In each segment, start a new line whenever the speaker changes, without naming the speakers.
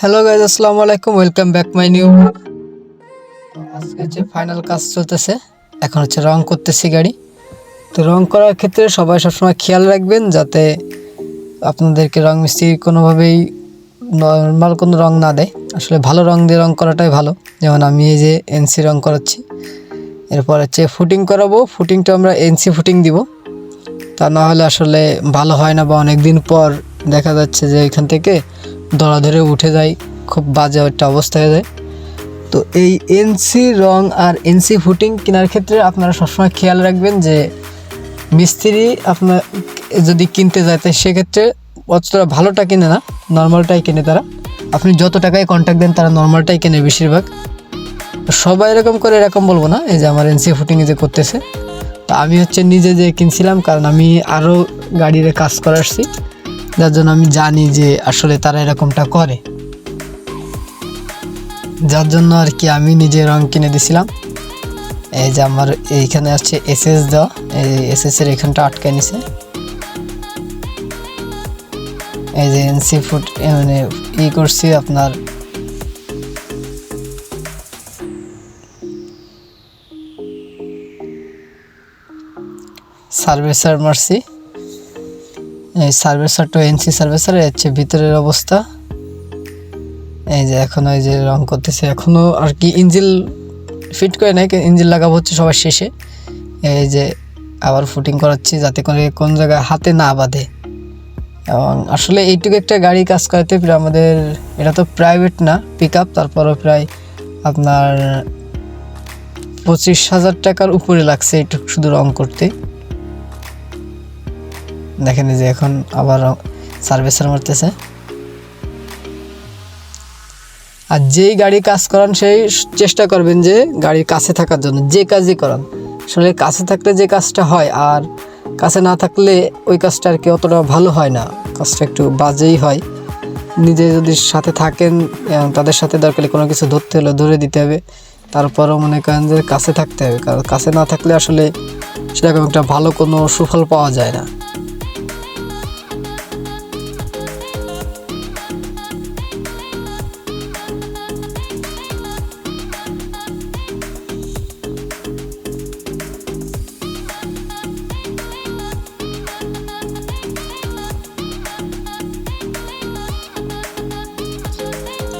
Hello guys আসসালামু আলাইকুম welcome back my new আজকে যে ফাইনাল কাজ চলতেছে, এখন হচ্ছে রং করতেছি গাড়ি। তো রং করার ক্ষেত্রে সবাই সবসময় খেয়াল রাখবেন যাতে আপনাদেরকে রং মিস্ত্রি কোনোভাবেই নর্মাল কোনো রং না দেয়। আসলে ভালো রং দিয়ে রং করাটাই ভালো। যেমন আমি এই যে এনসি রং করাচ্ছি। এরপর হচ্ছে ফুটিং করাবো। ফুটিংটা আমরা এনসি ফুটিং দিব। তা না হলে আসলে ভালো হয় না বা অনেক দিন পর দেখা যাচ্ছে যে এখান থেকে দড়া ধরে উঠে যায়, খুব বাজে একটা অবস্থা হয়ে যায়। তো এই এনসি রং আর এনসি ফুটিং কেনার ক্ষেত্রে আপনারা সবসময় খেয়াল রাখবেন যে মিস্ত্রি আপনার যদি কিনতে যায়, তাই সেক্ষেত্রে অতটা ভালোটা কিনে না, নর্মালটাই কিনে তারা। আপনি যত টাকায় কন্ট্যাক্ট দেন, তারা নর্মালটাই কেনে বেশিরভাগ। সবাই এরকম করে, এরকম বলব না, এই যে আমার এনসি ফুটিং যে করতেছে। তো আমি হচ্ছে নিজে যে কিনছিলাম, কারণ আমি আরও গাড়ির কাজ করে আসছি। যার জন্য আমি জানি যে আসলে তারা এরকমটা করে। যার জন্য আর কি আমি নিজে রং কিনে দিছিলাম। এই যে আমার এইখানে আছে এসএস দেওয়া এই এর এখানটা আটকে নিছে। এই যে এনসি ফুট মানে ই করছি আপনার। সার্ভেসার মারছি এই সার্ভেসারটা এনসি সার্ভেসার হচ্ছে ভিতরের অবস্থা। এই যে এখন ওই যে রং করতেছে। এখনও আর কি ইঞ্জিল ফিট করে নাই ইঞ্জিল লাগাবো হচ্ছে সবার শেষে। এই যে আবার ফুটিং করাচ্ছি যাতে করে কোন জায়গায় হাতে না বাঁধে। এবং আসলে এইটুকু একটা গাড়ি কাজ করাতে আমাদের এটা তো প্রাইভেট না পিক আপ তারপরও প্রায় আপনার পঁচিশ হাজার টাকার উপরে লাগছে এইটুকু শুধু রং করতে। দেখেন যে এখন আবার সার্ভিসার মারতেছে। আর যেই গাড়ি কাজ করান সেই চেষ্টা করবেন যে গাড়ির কাছে থাকার জন্য, যে কাজই করান। আসলে কাছে থাকলে যে কাজটা হয় আর কাছে না থাকলে ওই কাজটা আর কি অতটা ভালো হয় না। কাজটা একটু বাজেই হয়। নিজে যদি সাথে থাকেন তাদের সাথে দরকার কোনো কিছু ধরতে হলে ধরে দিতে হবে। তারপরও মনে করেন যে কাছে থাকতে হবে। কারণ কাছে না থাকলে আসলে সেরকম একটা ভালো কোনো সুফল পাওয়া যায় না।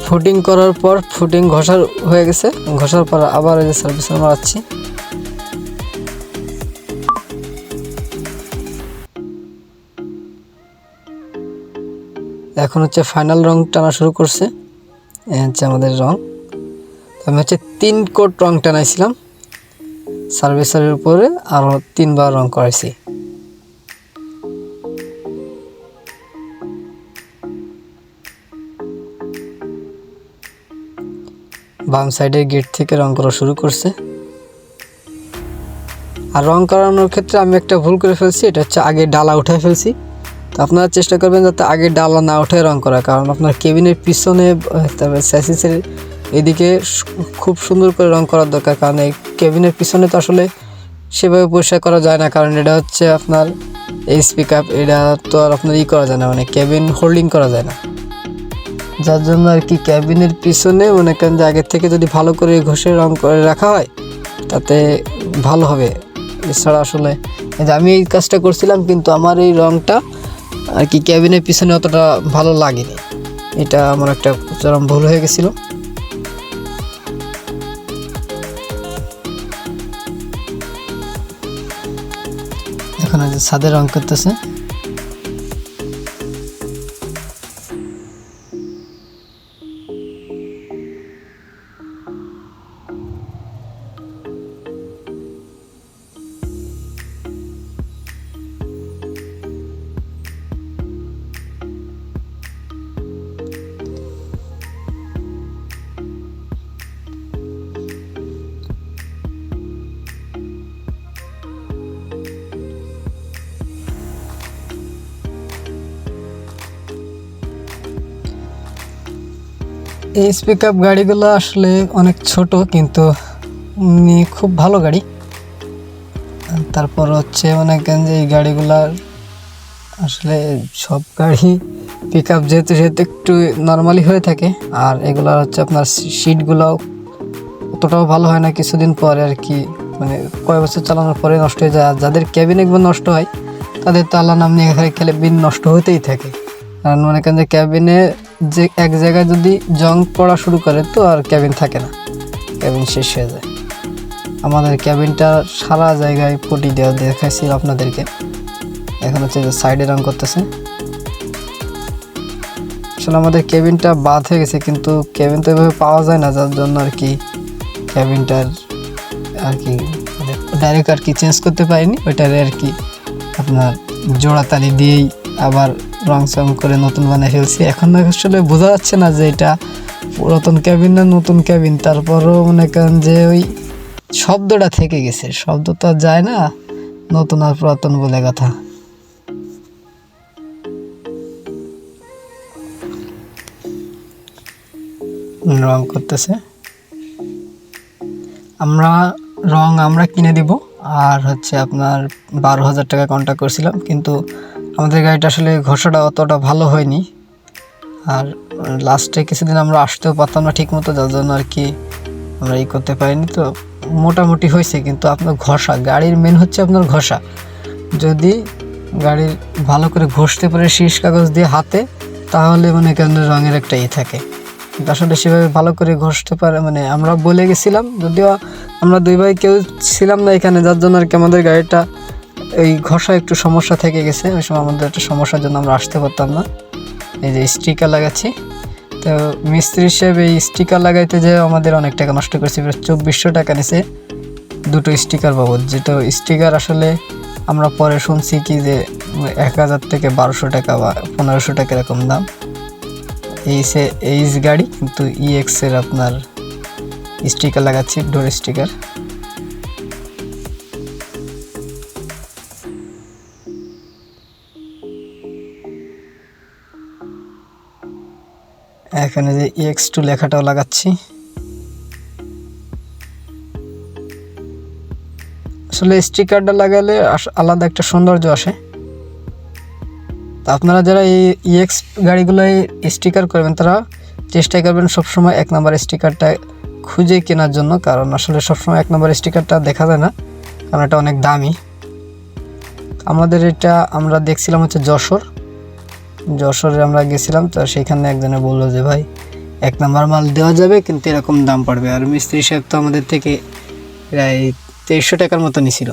ফুটিং করার পর ফুটিং ঘষার হয়ে গেছে। ঘষার পর আবার এই যে সার্ভিসার মারাচ্ছি এখন হচ্ছে ফাইনাল রং টানা শুরু করছে। হচ্ছে আমাদের রং। আমি হচ্ছে তিন কোট রং টানাইছিলাম। সার্ভিসারের উপরে আরও তিনবার রং করাইছি। বাম সাইডের গেট থেকে রং করা শুরু করছে। আর রং করানোর ক্ষেত্রে আমি একটা ভুল করে ফেলছি, এটা হচ্ছে আগে ডালা উঠায় ফেলছি। তো আপনারা চেষ্টা করবেন যাতে আগে ডালা না উঠে রং করা, কারণ আপনার কেবিনের পিছনে তারপরে স্যাসিসের এদিকে খুব সুন্দর করে রং করার দরকার, কারণ এই কেবিনের পিছনে তো আসলে সেভাবে পরিষ্কার করা যায় না, কারণ এটা হচ্ছে আপনার এই স্পিক আপ এটা তো আর আপনার ই করা যায় না মানে কেবিন হোল্ডিং করা যায় না। যার জন্য আর কি ক্যাবিনের পিছনে মনে করেন যে আগের থেকে যদি ভালো করে ঘষে রং করে রাখা হয়, তাতে ভালো হবে। এছাড়া আসলে আমি এই কাজটা করছিলাম, কিন্তু আমার এই রংটা আর কি ক্যাবিনের পিছনে অতটা ভালো লাগেনি। এটা আমার একটা চরম ভুল হয়ে গেছিল। এখন ছাদে রং করতেছে। এই স্পিক আপ গাড়িগুলো আসলে অনেক ছোট, কিন্তু খুব ভালো গাড়ি। তারপর হচ্ছে মনে যে এই গাড়িগুলার আসলে সব গাড়ি পিক আপ যেহেতু, সেহেতু একটু নর্মালি হয়ে থাকে। আর এগুলো হচ্ছে আপনার সিটগুলো অতটাও ভালো হয় না। কিছুদিন পরে আর কি মানে কয়েক বছর চালানোর পরে নষ্ট হয়ে যায়। আর যাদের ক্যাবিন একবার নষ্ট হয়, তাদের তো আল্লাহ নাম নিয়ে এখানে বিন নষ্ট হতেই থাকে। কারণ মনে করেন যে ক্যাবিনে যে এক জায়গায় যদি জং পড়া শুরু করে তো আর ক্যাবিন থাকে না। ক্যাবিন শেষ হয়ে যায়। আমাদের ক্যাবিনটা সারা জায়গায় পটি দেওয়া দেখাইছিল আপনাদেরকে। এখন হচ্ছে যে সাইডে রং করতেছে। আসলে আমাদের কেবিনটা বাদ হয়ে গেছে, কিন্তু কেবিন তো এভাবে পাওয়া যায় না, যার জন্য আর কি কেবিনটার আর কি মানে ডাইরেক্ট আর কি চেঞ্জ করতে পারিনি। ওইটারে আর কি আপনার জোড়া তালি দিয়েই আবার রং চং করে নতুন বানিয়ে ফেলছি। এখন আসলে বোঝা যাচ্ছে না যে এটা পুরাতন ক্যাবিন না নতুন ক্যাবিন তারপরও মনে করেন যে ওই শব্দটা থেকে গেছে। শব্দ তো আর যায় না, নতুন আর পুরাতন বলে কথা। রং করতেছে। আমরা রং আমরা কিনে দিব, আর হচ্ছে আপনার বারো হাজার টাকা কন্ট্যাক্ট করছিলাম, কিন্তু আমাদের গাড়িটা আসলে ঘষাটা অতটা ভালো হয়নি। আর লাস্টে কিছুদিন আমরা আসতেও পারতাম না ঠিক মতো যার জন্য আর কি আমরা ই করতে পারিনি। তো মোটামুটি হয়েছে, কিন্তু আপনার ঘষা, গাড়ির মেন হচ্ছে আপনার ঘষা। যদি গাড়ির ভালো করে ঘষতে পারে শীষ কাগজ দিয়ে হাতে, তাহলে মানে করেন রঙের একটা ই থাকে। কিন্তু আসলে সেভাবে ভালো করে ঘষতে পারে মানে আমরা বলে গেছিলাম, যদিও আমরা দুই ভাই কেউ ছিলাম না এখানে, যার জন্য আর কি আমাদের গাড়িটা এই ঘষা একটু সমস্যা থেকে গেছে। ওই সময় আমাদের একটা সমস্যার জন্য আমরা আসতে পারতাম না। এই যে স্টিকার লাগাচ্ছি। তো মিস্ত্রি হিসেবে এই স্টিকার লাগাইতে যে আমাদের অনেক টাকা নষ্ট করেছি। প্রায় চব্বিশশো টাকা নিছে দুটো স্টিকার বাবদ। যেটা স্টিকার আসলে আমরা পরে শুনছি কি যে এক হাজার থেকে বারোশো টাকা বা পনেরোশো টাকা এরকম দাম। এইসে এইচ গাড়ি কিন্তু ইএক্স এর আপনার স্টিকার লাগাচ্ছি ডোর স্টিকার। এখানে যে এক্স টু লেখাটাও লাগাচ্ছি। আসলে স্টিকারটা লাগালে আলাদা একটা সৌন্দর্য আসে। তা আপনারা যারা এই ইএক্স গাড়িগুলো স্টিকার করবেন, তারা চেষ্টা করবেন সবসময় এক নম্বর স্টিকারটা খুঁজে কেনার জন্য, কারণ আসলে সবসময় এক নম্বর স্টিকারটা দেখা যায় না, কারণ এটা অনেক দামি। আমাদের এটা আমরা দেখছিলাম হচ্ছে যশোর। যশোরে আমরা গেছিলাম, তো সেখানে একজনে বলল যে, ভাই, এক নম্বর মাল দেওয়া যাবে, কিন্তু এরকম দাম পড়বে। আর মিস্ত্রি সাহেব তো আমাদের থেকে প্রায় তেইশশো টাকার মতো নিছিল।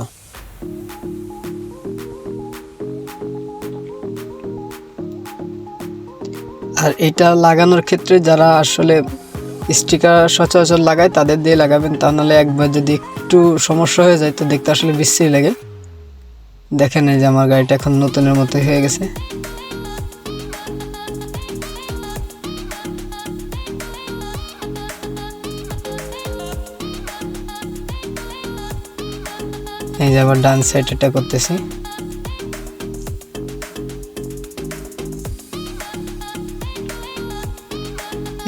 আর এটা লাগানোর ক্ষেত্রে যারা আসলে স্টিকার সচরাচর লাগায়, তাদের দিয়ে লাগাবেন, তা নাহলে একবার যদি একটু সমস্যা হয়ে যায়, তো দেখতে আসলে বিশ্রী লাগে। দেখেন এই যে আমার গাড়িটা এখন নতুনের মতো হয়ে গেছে। এই যে আবার ডান সাইড এটা করতেছি।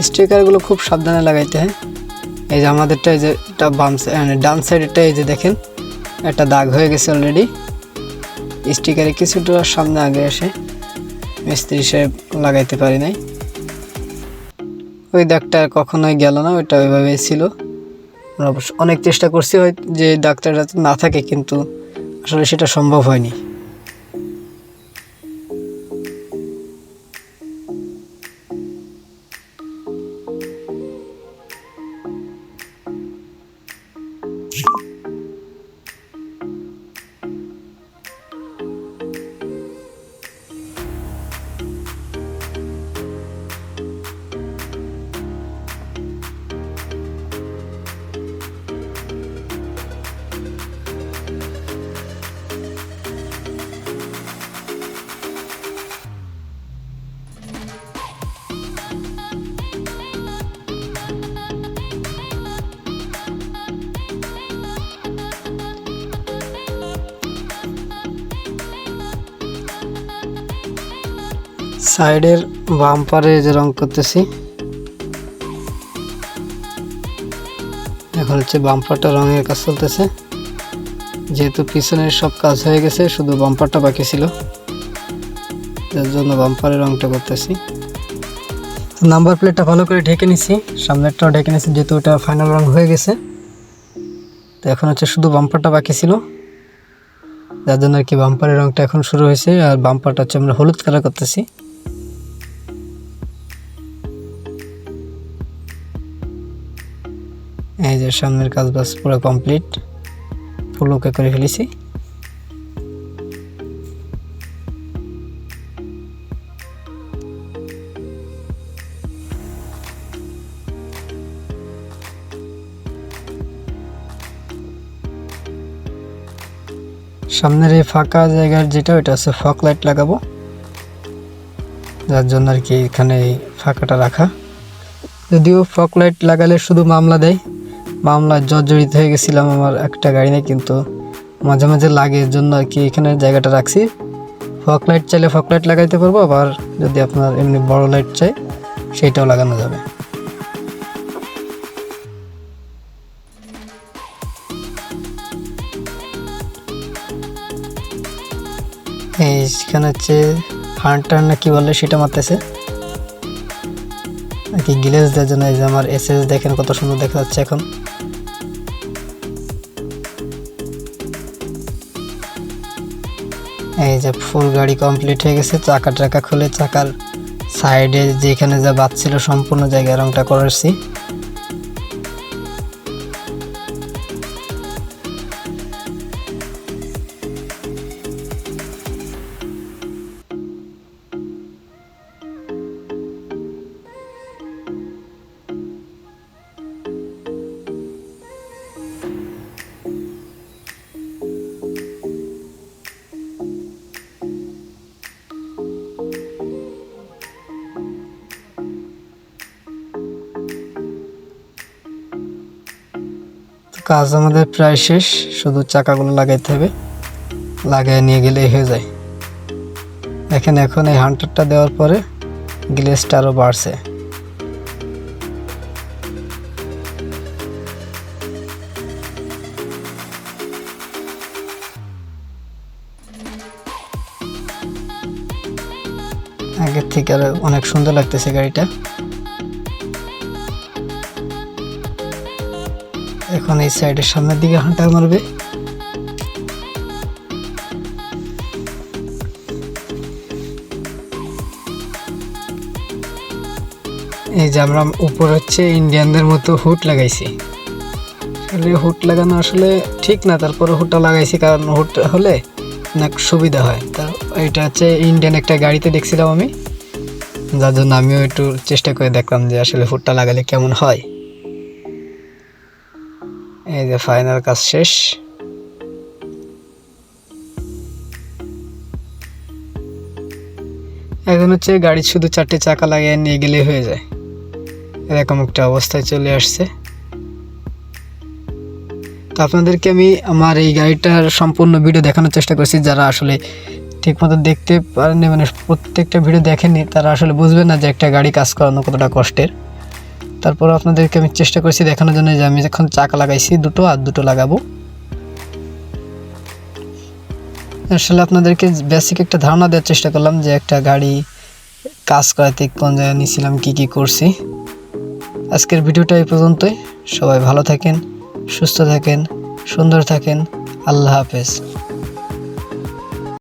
স্টিকারগুলো খুব সাবধানে লাগাইতে হয়। এই যে আমাদেরটা এই যে এটা বাম সাইড ডান সাইডেরটা এই যে দেখেন, একটা দাগ হয়ে গেছে অলরেডি স্টিকারে কিছুটা সামনে আগে এসে মিস্ত্রি সাহেব লাগাইতে পারি নাই। ওই দাগটা কখনোই গেল না, ওইটা ওইভাবেই ছিল। অনেক চেষ্টা করছি হয় যে ডাক্তাররা না থাকে কিন্তু আসলে সেটা সম্ভব হয়নি। সাইডের বাম্পারে যে রং করতেছি, এখন হচ্ছে বাম্পারটা রঙের কাজ চলতেছে। যেহেতু পিছনের সব কাজ হয়ে গেছে, শুধু বাম্পারটা বাকি ছিল যার জন্য বাম্পারের রংটা করতেছি। নাম্বার প্লেটটা ভালো করে ঢেকে নিছি, সামনেরটাও ঢেকে নিছি, যেহেতু ওটা ফাইনাল রং হয়ে গেছে। তো এখন হচ্ছে শুধু বাম্পারটা বাকি ছিল, যার জন্য আর কি বাম্পারের রংটা এখন শুরু হয়েছে, আর বাম্পারটা হচ্ছে আমরা হলুদ কালার করতেছি। যে সামনের কাজ বাস পুরো কমপ্লিট। ফুল ওকে করে ফেলেছি। সামনের এই ফাঁকা জায়গার যেটা, ওইটা আছে ফক লাইট লাগাবো। যার জন্য আর কি এখানে ফাঁকাটা রাখা। যদিও ফক লাইট লাগালে শুধু মামলা দেয় মামলা জর্জরিত হয়ে গেছিলাম আমার একটা গাড়ি নেই কিন্তু মাঝে মাঝে লাগে, এর জন্য আর কি এখানে জায়গাটা রাখছি। ফক লাইট চাইলে ফক লাইট লাগাইতে পারব, আবার যদি আপনার এমনি বড় লাইট চাই সেইটাও লাগানো যাবে। এইখানে হচ্ছে হান্টার না কি বলে সেটা মারতেছে। আর কি গ্লেজ দেওয়ার জন্য এই যে আমার এস দেখেন কত সুন্দর দেখা যাচ্ছে এখন। এই যে ফুল গাড়ি কমপ্লিট হয়ে গেছে চাকা টাকা খুলে চাকার সাইডে যেখানে যা বাদ ছিল সম্পূর্ণ জায়গায় রংটা করেছি কাজ আমাদের প্রায় শেষ। শুধু চাকাগুলো লাগাইতে হবে। লাগাই নিয়ে গেলেই হয়ে যায়। দেখেন এখন এই হান্টারটা দেওয়ার পরে গ্লেসটা আরও বাড়ছে। আগের থেকে আরও অনেক সুন্দর লাগতেছে গাড়িটা। এখন এই সাইডের সামনের দিকে হাঁটা মারবে। এই যে আমরা উপর হচ্ছে ইন্ডিয়ানদের মতো হুট লাগাইছি। আসলে হুট লাগানো আসলে ঠিক না, তারপরে হুটটা লাগাইছি কারণ হুট হলে অনেক সুবিধা হয়। তা এটা হচ্ছে ইন্ডিয়ান একটা গাড়িতে দেখছিলাম আমি, যার জন্য আমিও একটু চেষ্টা করে দেখলাম যে আসলে হুটটা লাগালে কেমন হয়। এই যে ফাইনাল কাজ শেষ। এখন হচ্ছে গাড়ি শুধু চারটে চাকা লাগিয়ে নিয়ে গেলে হয়ে যায়। এরকম একটা অবস্থায় চলে আসছে। তো আপনাদেরকে আমি আমার এই গাড়িটার সম্পূর্ণ ভিডিও দেখানোর চেষ্টা করছি। যারা আসলে ঠিকমতো দেখতে পারেননি মানে প্রত্যেকটা ভিডিও দেখেননি, তারা আসলে বুঝবে না যে একটা গাড়ি কাজ করানো কতটা কষ্টের। তারপর আপনাদেরকে আমি চেষ্টা করছি দেখানোর জন্য যে আমি এখন চাকা লাগাইছি দুটো আর দুটো লাগাবো। আসলে আপনাদেরকে বেসিক একটা ধারণা দেওয়ার চেষ্টা করলাম যে একটা গাড়ি কাজ করাতে কোন জায়গায় নিয়েছিলাম, কী কী করছি। আজকের ভিডিওটা এই পর্যন্তই। সবাই ভালো থাকেন, সুস্থ থাকেন, সুন্দর থাকেন। আল্লাহ হাফেজ।